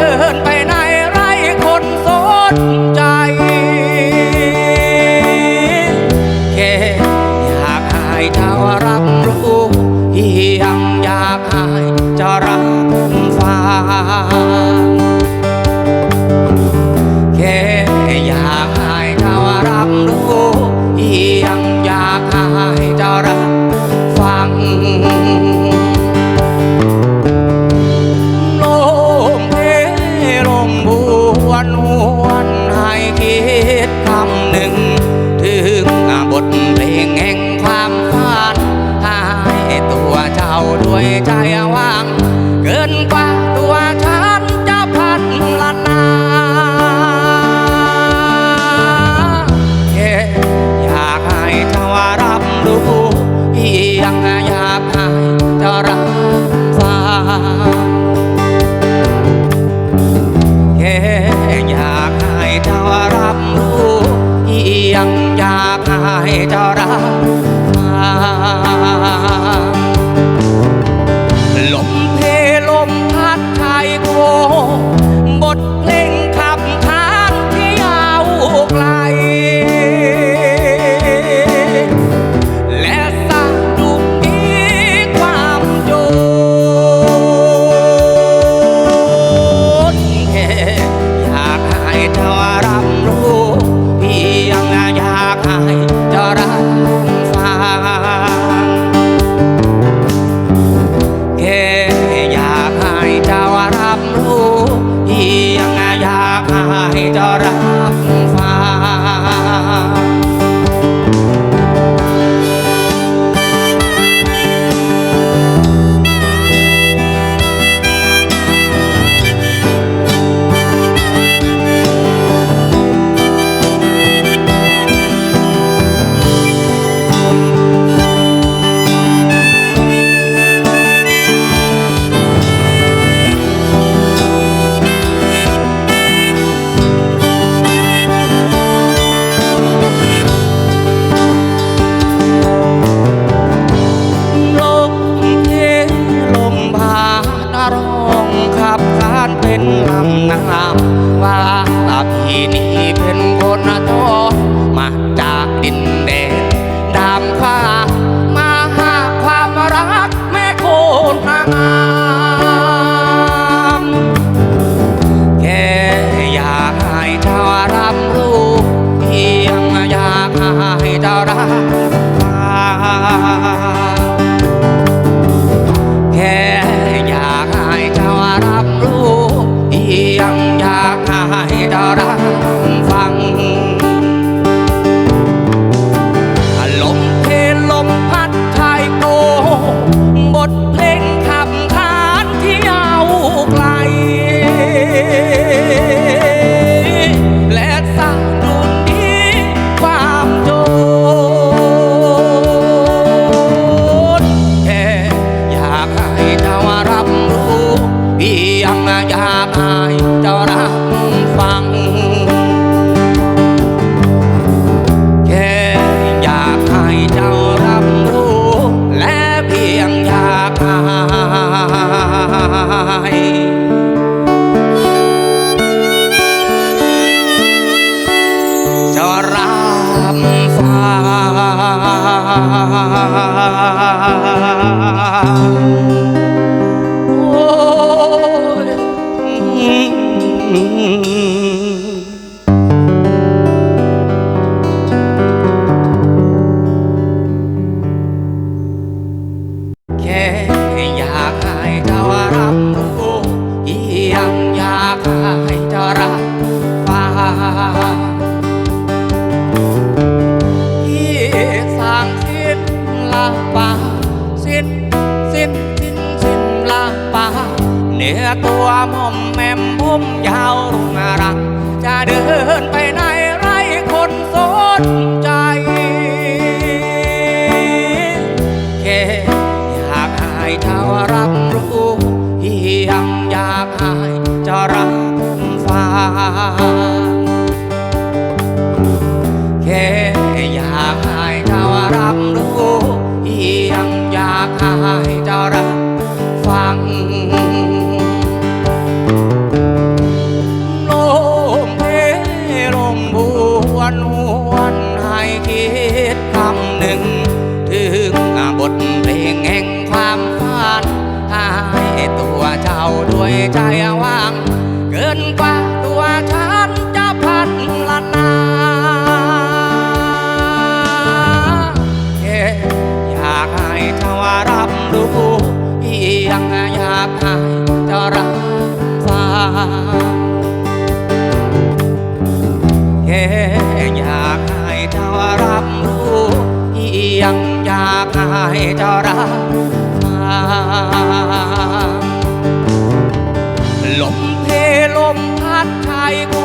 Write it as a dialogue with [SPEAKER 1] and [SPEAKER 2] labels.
[SPEAKER 1] hurt. อนวนให้คิดคำหนึ่ง อยากให้เจ้ารับรู้ยังอยากให้เจ้ารับมา รับรู้เพียงอยากให้จะรัก God. I โอ้ยาป่าสิ้นสิ้นสิ้นสิ้นลาป่าเนื้อตัวม่อมแมมผมยาวรุ่งรังจะเดินไปไหนไรคนสนใจแค่อยากให้เท้ารับรู้ยังอยากหายจะรักฟ้า บทเพลงแห่งความฝันให้ตัวเจ้าด้วยใจว่าง เกินกว่าตัวฉันจะพันละนาแค่อยากให้เจ้ารับรู้ยังอยากให้เจ้ารับฟังแากให้เจ้ารับฟังลมเพลมพัดชายโค